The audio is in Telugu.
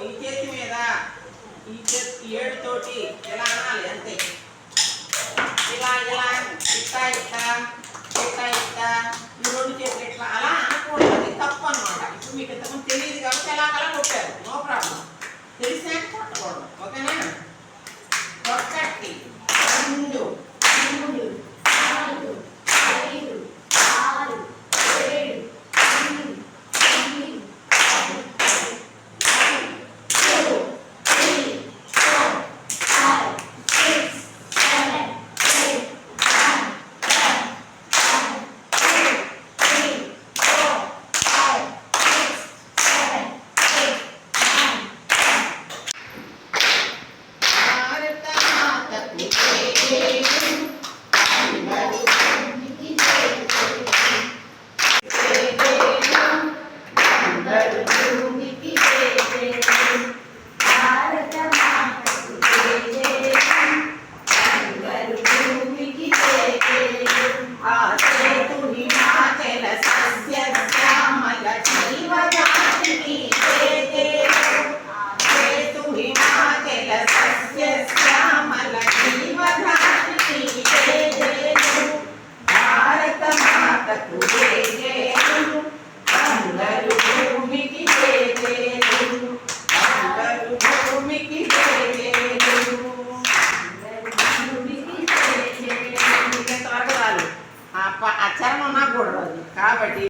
ఈ చేతి మీద ఈ చేతి ఏడు తోటి ఎలా అనాలి? అంతే. ఇలా ఇలా ఇస్తా ఇస్తా అక్షరం ఉన్నా కూడా కాబట్టి